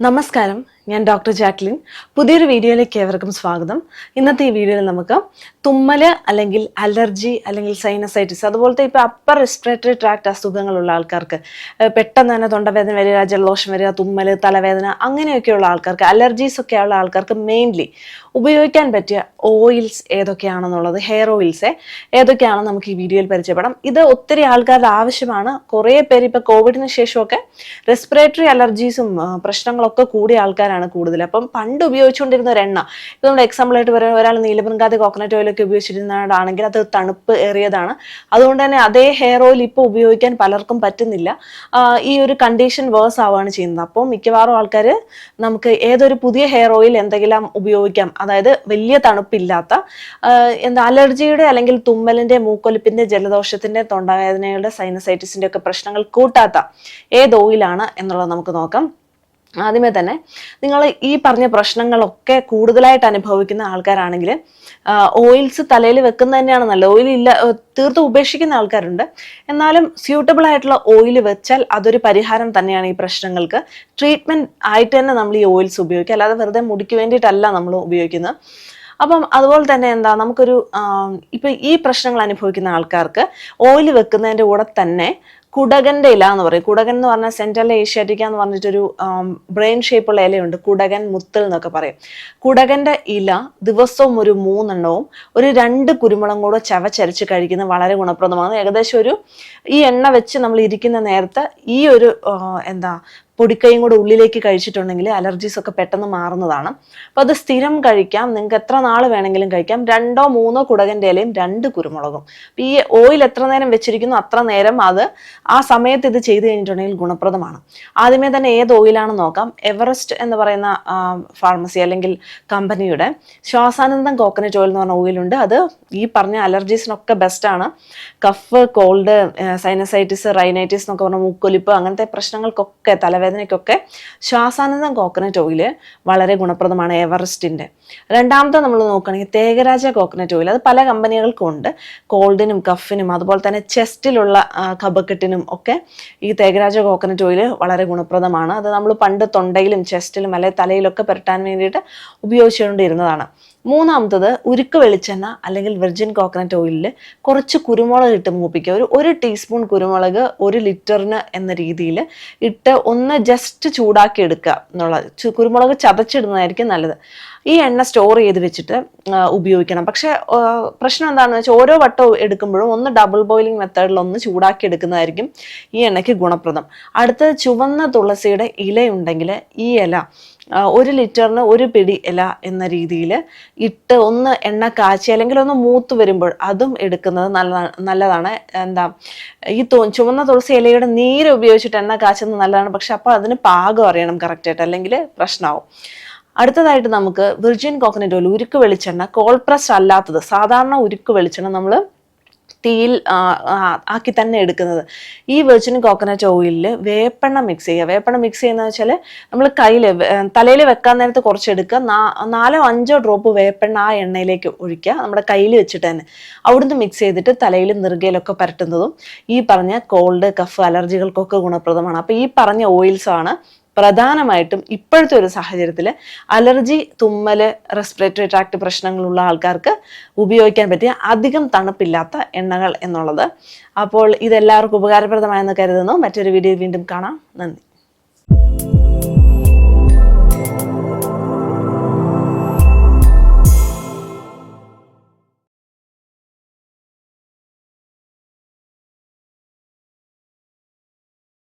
നമസ്കാരം. ഞാൻ doctor Jacqueline. പുതിയൊരു വീഡിയോയിലേക്ക് ഏവർക്കും സ്വാഗതം. ഇന്നത്തെ ഈ വീഡിയോയിൽ നമുക്ക് തുമ്മൽ അല്ലെങ്കിൽ അലർജി അല്ലെങ്കിൽ സൈനസൈറ്റിസ് അതുപോലത്തെ ഇപ്പോൾ അപ്പർ റെസ്പിറേറ്ററി ട്രാക്ട് അസുഖങ്ങളുള്ള ആൾക്കാർക്ക് പെട്ടെന്ന് തന്നെ തൊണ്ടവേദന വരിക ജലദോഷം വരിക തുമ്മൽ തലവേദന അങ്ങനെയൊക്കെയുള്ള ആൾക്കാർക്ക് അലർജീസ് ഒക്കെ ഉള്ള ആൾക്കാർക്ക് മെയിൻലി ഉപയോഗിക്കാൻ പറ്റിയ ഓയിൽസ് ഏതൊക്കെയാണെന്നുള്ളത് ഹെയർ ഓയിൽസ് ഏതൊക്കെയാണെന്ന് നമുക്ക് ഈ വീഡിയോയിൽ പരിചയപ്പെടാം. ഇത് ഒത്തിരി ആൾക്കാരുടെ ആവശ്യമാണ്. കുറേ പേര് ഇപ്പോൾ കോവിഡിന് ശേഷമൊക്കെ റെസ്പിറേറ്ററി അലർജീസും പ്രശ്നങ്ങളൊക്കെ കൂടിയ ആൾക്കാരാണ്. കൂടുതൽ. അപ്പം പണ്ട് ഉപയോഗിച്ചുകൊണ്ടിരുന്ന ഒരു എണ്ണ. ഇപ്പം നമ്മൾ എക്സാമ്പിൾ ആയിട്ട് പറയുന്ന ഒരാൾ നീലബൃങ്കാതി കോക്കനട്ട് ഓയിലൊക്കെ ഉപയോഗിച്ചിരുന്നതാണെങ്കിൽ അത് തണുപ്പ് ഏറിയതാണ്. അതുകൊണ്ട് തന്നെ അതേ ഹെയർ ഓയിൽ ഇപ്പോൾ ഉപയോഗിക്കാൻ പലർക്കും പറ്റുന്നില്ല. ഈ ഒരു കണ്ടീഷൻ വേഴ്സ് ആവുകയാണ് ചെയ്യുന്നത്. അപ്പം മിക്കവാറും ആൾക്കാർ നമുക്ക് ഏതൊരു പുതിയ ഹെയർ ഓയിൽ എന്തെങ്കിലും ഉപയോഗിക്കാം. അതായത് വലിയ തണുപ്പില്ലാത്ത എന്താ അലർജിയുടെ അല്ലെങ്കിൽ തുമ്മലിന്റെ മൂക്കൊലിപ്പിന്റെ ജലദോഷത്തിന്റെ തൊണ്ടവേദനയുടെ സൈനസൈറ്റിസിന്റെ ഒക്കെ പ്രശ്നങ്ങൾ കൂട്ടാത്ത ഏത് ഓയിലാണ് എന്നുള്ളത് നമുക്ക് നോക്കാം. ആദ്യമേ തന്നെ നിങ്ങൾ ഈ പറഞ്ഞ പ്രശ്നങ്ങളൊക്കെ കൂടുതലായിട്ട് അനുഭവിക്കുന്ന ആൾക്കാരാണെങ്കിൽ ഓയിൽസ് തലയിൽ വെക്കുന്ന തന്നെയാണ് നല്ലത്. ഓയിൽ ഇല്ല തീർത്തും ഉപേക്ഷിക്കുന്ന ആൾക്കാരുണ്ട്. എന്നാലും സ്യൂട്ടബിൾ ആയിട്ടുള്ള ഓയിൽ വെച്ചാൽ അതൊരു പരിഹാരം തന്നെയാണ് ഈ പ്രശ്നങ്ങൾക്ക്. ട്രീറ്റ്മെന്റ് ആയിട്ട് തന്നെ നമ്മൾ ഈ ഓയിൽസ് ഉപയോഗിക്കുക. അല്ലാതെ വെറുതെ മുടിക്ക് വേണ്ടിയിട്ടല്ല നമ്മൾ ഉപയോഗിക്കുന്നത്. അപ്പം അതുപോലെ തന്നെ എന്താ നമുക്കൊരു ഇപ്പം ഈ പ്രശ്നങ്ങൾ അനുഭവിക്കുന്ന ആൾക്കാർക്ക് ഓയിൽ വെക്കുന്നതിന്റെ കൂടെ തന്നെ കുടകന്റെ ഇല എന്ന് പറയും. കുടകൻ എന്ന് പറഞ്ഞാൽ സെൻട്രൽ ഏഷ്യാറ്റിക്ക എന്ന് പറഞ്ഞിട്ടൊരു ബ്രെയിൻ ഷേപ്പുള്ള ഇലയുണ്ട്. കുടകൻ മുത്തൽ എന്നൊക്കെ പറയും. കുടകന്റെ ഇല ദിവസവും ഒരു മൂന്നെണ്ണവും ഒരു രണ്ട് കുരുമുളകും കൂടെ ചവച്ചരച്ച് കഴിക്കുന്നത് വളരെ ഗുണപ്രദമാണ്. ഏകദേശം ഒരു ഈ എണ്ണ വെച്ച് നമ്മൾ ഇരിക്കുന്ന നേരത്തെ ഈ ഒരു എന്താ പൊടിക്കൈയും കൂടെ ഉള്ളിലേക്ക് കഴിച്ചിട്ടുണ്ടെങ്കിൽ അലർജീസ് ഒക്കെ പെട്ടെന്ന് മാറുന്നതാണ്. അപ്പോൾ അത് സ്ഥിരം കഴിക്കാം. നിങ്ങൾക്ക് എത്ര നാൾ വേണമെങ്കിലും കഴിക്കാം. രണ്ടോ മൂന്നോ കുടകന്റെ ഇലയും രണ്ട് കുരുമുളകും. അപ്പോൾ ഈ ഓയിൽ എത്ര നേരം വെച്ചിരിക്കുന്നു അത്ര നേരം അത് ആ സമയത്ത് ഇത് ചെയ്ത് കഴിഞ്ഞിട്ടുണ്ടെങ്കിൽ ഗുണപ്രദമാണ്. ആദ്യമേ തന്നെ ഏത് ഓയിലാണ് നോക്കാം. എവറസ്റ്റ് എന്ന് പറയുന്ന ഫാർമസി അല്ലെങ്കിൽ കമ്പനിയുടെ ശ്വാസാനന്ദം കോക്കനറ്റ് ഓയിൽ എന്ന് പറഞ്ഞ ഓയിലുണ്ട് അത് ഈ പറഞ്ഞ അലർജീസിനൊക്കെ ബെസ്റ്റാണ് കഫ് കോൾഡ് സൈനസൈറ്റിസ് റൈനൈറ്റിസ് എന്നൊക്കെ പറഞ്ഞ മൂക്കൊലിപ്പ് അങ്ങനത്തെ പ്രശ്നങ്ങൾക്കൊക്കെ തലവേദനയ്ക്കൊക്കെ ശ്വാസാനന്ദം കോക്കനറ്റ് ഓയിൽ വളരെ ഗുണപ്രദമാണ് എവറസ്റ്റിന്റെ രണ്ടാമത്തെ നമ്മൾ നോക്കുകയാണെങ്കിൽ തേകരാജ കോക്കനറ്റ് ഓയിൽ അത് പല കമ്പനികൾക്കും ഉണ്ട്. കോൾഡിനും കഫിനും അതുപോലെ തന്നെ ചെസ്റ്റിലുള്ള കബക്കെട്ടിനും ഒക്കെ ഈ തേകരാജ കോക്കനറ്റ് ഓയിൽ വളരെ ഗുണപ്രദമാണ്. അത് നമ്മൾ പണ്ട് തൊണ്ടയിലും ചെസ്റ്റിലും അല്ലെങ്കിൽ തലയിലൊക്കെ പുരട്ടാൻ വേണ്ടിയിട്ട് ഉപയോഗിച്ചുകൊണ്ടിരുന്നതാണ്. മൂന്നാമത്തത് ഉരുക്ക് വെളിച്ചെണ്ണ അല്ലെങ്കിൽ വെർജിൻ കോക്കനട്ട് ഓയിലിൽ കുറച്ച് കുരുമുളക് ഇട്ട് മൂപ്പിക്കുക. ഒരു ഒരു ടീസ്പൂൺ കുരുമുളക് ഒരു ലിറ്ററിന് എന്ന രീതിയിൽ ഇട്ട് ഒന്ന് ജസ്റ്റ് ചൂടാക്കി എടുക്കുക കുരുമുളക് ചതച്ചിടുന്നതായിരിക്കും നല്ലത്. ഈ എണ്ണ സ്റ്റോർ ചെയ്ത് വെച്ചിട്ട് ഉപയോഗിക്കണം. പക്ഷേ പ്രശ്നം എന്താണെന്ന് വെച്ചാൽ ഓരോ വട്ടം എടുക്കുമ്പോഴും ഒന്ന് ഡബിൾ ബോയിലിംഗ് മെത്തേഡിൽ ഒന്ന് ചൂടാക്കി എടുക്കുന്നതായിരിക്കും ഈ എണ്ണയ്ക്ക് ഗുണപ്രദം. അടുത്തത് ചുവന്ന തുളസിയുടെ ഇലയുണ്ടെങ്കിൽ ഈ ഇല ഒരു ലിറ്ററിന് ഒരു പിടി ഇല എന്ന രീതിയിൽ ഇട്ട് ഒന്ന് എണ്ണ കാച്ചി അല്ലെങ്കിൽ ഒന്ന് മൂത്ത് വരുമ്പോൾ അതും എടുക്കുന്നത് നല്ലതാണ് നല്ലതാണ്. എന്താ ഈ ചുവന്ന തുളസി ഇലയുടെ നീര് ഉപയോഗിച്ചിട്ട് എണ്ണ കാച്ചുന്നത് നല്ലതാണ്. പക്ഷെ അപ്പോൾ അതിന് പാകം അറിയണം കറക്റ്റായിട്ട് അല്ലെങ്കിൽ പ്രശ്നമാവും അടുത്തതായിട്ട് നമുക്ക് വിർജിൻ കോക്കനറ്റ് ഓയിൽ ഉരുക്ക് വെളിച്ചെണ്ണ കോൾ പ്രസ് അല്ലാത്തത് സാധാരണ ഉരുക്ക് വെളിച്ചെണ്ണ നമ്മൾ ആ, ആക്കി തന്നെ എടുക്കുന്നത്. ഈ വെർജിൻ കോക്കനട്ട് ഓയിലിൽ വേപ്പെണ്ണ മിക്സ് ചെയ്യുക. വേപ്പെണ്ണ മിക്സ് ചെയ്യുന്ന വെച്ചാൽ നമ്മൾ കയ്യിൽ തലയിൽ വെക്കാൻ നേരത്ത് കുറച്ച് എടുക്കുക നാലോ അഞ്ചോ ഡ്രോപ്പ് വേപ്പെണ്ണ ആ എണ്ണയിലേക്ക് ഒഴിക്കുക. നമ്മുടെ കയ്യിൽ വെച്ചിട്ട് തന്നെ. അവിടുന്ന് മിക്സ് ചെയ്തിട്ട് തലയിൽ നെറുകയിലൊക്കെ പരട്ടുന്നതും ഈ പറഞ്ഞ കോൾഡ് കഫ് അലർജികൾക്കൊക്കെ ഗുണപ്രദമാണ്. അപ്പോൾ ഈ പറഞ്ഞ ഓയിൽസ് ആണ് പ്രധാനമായിട്ടും ഇപ്പോഴത്തെ ഒരു സാഹചര്യത്തിൽ അലർജി തുമ്മൽ റെസ്പിറേറ്ററി ട്രാക്ട് പ്രശ്നങ്ങളുള്ള ആൾക്കാർക്ക് ഉപയോഗിക്കാൻ പറ്റിയ അധികം തണുപ്പില്ലാത്ത എണ്ണകൾ എന്നുള്ളത്. അപ്പോൾ ഇതെല്ലാവർക്കും ഉപകാരപ്രദമായെന്ന് കരുതുന്നു. മറ്റൊരു വീഡിയോ വീണ്ടും കാണാം. നന്ദി.